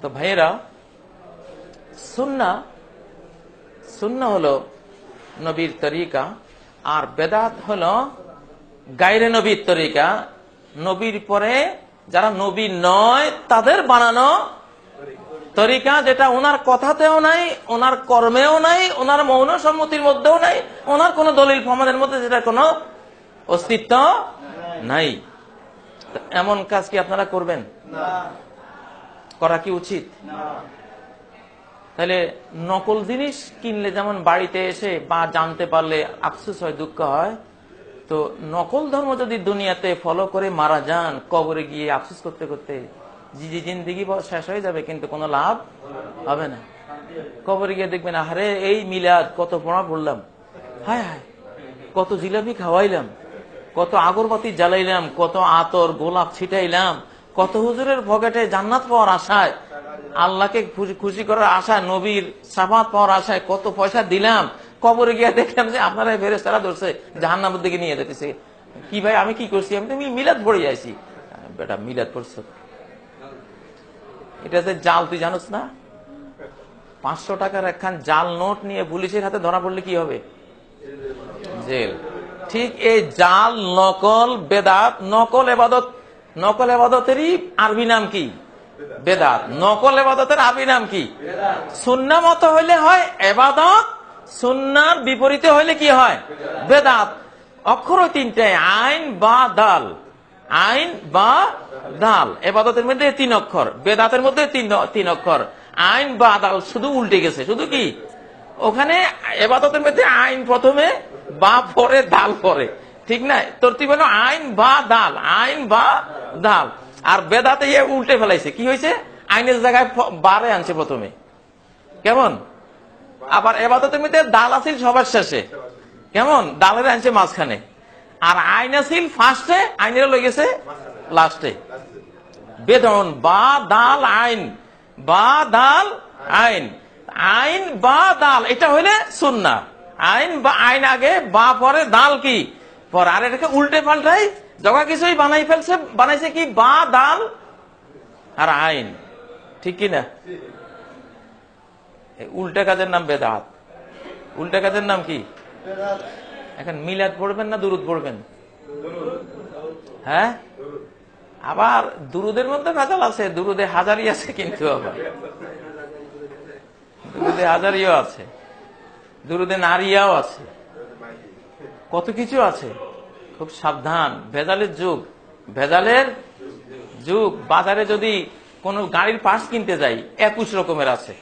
তো ভাইয়েরা সুন্না সুন্না হলো নবীর তরিকা, আর বেদাত হলো গাইরে নবীর তরিকা। নবীর পরে যারা নবী নয়, তাদের বানানো তরিকা যেটা ওনার কথাতেও নাই, ওনার কর্মেও নাই, ওনার মৌন সম্মতির মধ্যেও নাই, ওনার কোন দলিল ফমাদের মধ্যে যেটা কোনো অস্তিত্ব নাই। এমন কাজ কি আপনারা করবেন? করা কি উচিত? তাহলে নকল জিনিস কিনলে যেমন বাড়িতে এসে বা জানতে পারলে আফসোস হয় দুঃখ হয় তো নকল ধর্ম যদি দুনিয়াতে ফলো করে মারা যান কবরে গিয়ে আফসোস করতে করতে জি জি জিন্দিগি শেষ হয়ে যাবে কিন্তু কোনো লাভ হবে না। কবরে গিয়ে দেখবেন আরে এই মিলাদ কত পড়া পড়লাম হায় হায় কত জিলাপি খাওয়াইলাম কত আগরবাতি জ্বালাইলাম কত আতর গোলাপ ছিটাইলাম কত হুজুরের পকেটে জান্নাত পাওয়ার আশায়, আল্লাহকে খুশি- করার আশায়, নবীর সাফাত পাওয়ার আশায় কত পয়সা দিলাম, কবরে গিয়ে দেখলাম যে আপনারা ফেরেস তারা ধরছে, জাহান্নামের দিকে নিয়ে যেতেছে। কি ভাই, আমি কি করছি? আমি তো মিলাদ পড়ে যাইছি। বেটা, মিলাদ পড়ছো এটা যে জাল, তুই জানোস না? পাঁচশো টাকার একখান জাল নোট নিয়ে পুলিশের হাতে ধরা পড়লে কি হবে? জেল। ঠিক এই জাল, নকল, বেদাত, নকল, এবাদত নকল এবাদতেরই আরবি নাম কি? বেদাত। নকল এবাদতের আরবি নাম কি? সুন্না মতো হইলে হয় এবাদত সুন্নার বিপরীতে হইলে কি হয়? বেদাত। অক্ষর তিনটায় আইন বা দাল। আইন বা দাল। এবাদতের মধ্যে তিন অক্ষর। বেদাতের মধ্যে তিন তিন অক্ষর। আইন বা দাল শুধু উল্টে গেছে। শুধু কি? ওখানে এবাদতের মধ্যে আইন প্রথমে বা পরে দাল পরে। ঠিক নাই? তোর তুই বলো আইন বা দাল, আইন বা দাল। আর বেদাতে ইয়ে উল্টে ফেলাইছে। কি হয়েছে আইনের জায়গায় বারে আনছে প্রথমে। কেমন? আবার এবাদতের মধ্যে দাল আছিল সবার শেষে। কেমন? দালের আনছে মাঝখানে। আর আইন আছিল ফার্স্টে, আইনের লই গেছে লাস্টে। বেদন, বা দাল, আইন। বা দাল, আইন। আইন বা দাল, এটা হইলে সুন্না আইন বা আইন আগে, বা পরে দাল কি? পর আর এটাকে উল্টে পাল্টাই, জগা কিছুই বানাই ফেলছে, বানাইছে কি? বা দাল আর আইন। ঠিক কি না? এই উল্টা কাজের নাম বেদাত। উল্টা কাজের নাম কি? এখন মিলাদ পড়বেন না দুরুদ পড়বেন? হ্যাঁ? আবার দুরুদের মধ্যে ভেজাল আছে, দুরুদে হাজারি আছে কিন্তু আবার। দুরুদে হাজারিও আছে, দুরুদে নারিয়াও আছে। কত কিছু আছে? খুব সাবধান। ভেজালের যুগ। ভেজালের যুগ। বাজারে যদি কোনো গাড়ির পার্টস কিনতে যাই, একুশ রকমের আছে।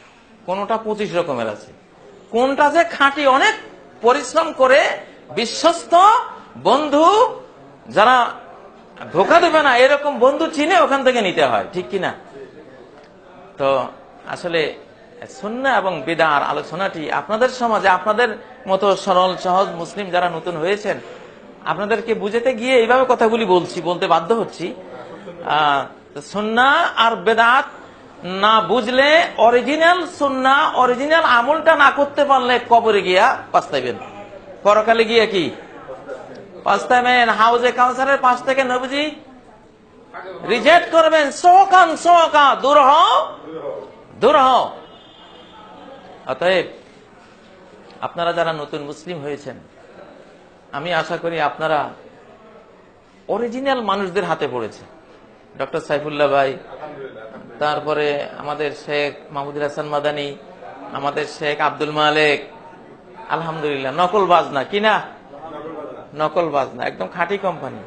কোনটা পঁচিশ রকমের আছে। কোনটা যে খাঁটি অনেক পরিশ্রম করে বিশ্বস্ত বন্ধু যারা ধোকা দেবে না, এরকম বন্ধু চিনে ওখান থেকে নিতে হয়। ঠিক কিনা? তো আসলে সুন্না এবং বিদার আলোচনাটি আপনাদের সমাজে, আপনাদের মতো সরল, সহজ মুসলিম যারা নতুন হয়েছেন, আপনাদেরকে বুঝাতে গিয়ে এইভাবে কথাগুলি বলছি, বলতে বাধ্য হচ্ছি। সুন্না আর বেদাত না বুঝলে অরিজিনাল সুন্না, অরিজিনাল আমলটা না করতে পারলে কবরে গিয়া পাস্তাইবেন। পরকালে গিয়ে কি? পাস্তাইবেন। হাউজে কাউন্সারের পাশ থেকে নবীজি রিজেক্ট করবেন। সোকান সোকা দূর হও। দূর হও। অতএব আপনারা যারা নতুন মুসলিম হয়েছেন, আমি আশা করি আপনারা অরিজিনাল মানুষদের হাতে পড়েছে। ডক্টর সাইফুল্লাহ ভাই, তারপরে আমাদের শেখ মাহমুদুল হাসান মাদানি, আমাদের শেখ আব্দুল মালেক, আলহামদুলিল্লাহ, নকল বাজনা কিনা নকল বাজনা, একদম খাঁটি কোম্পানি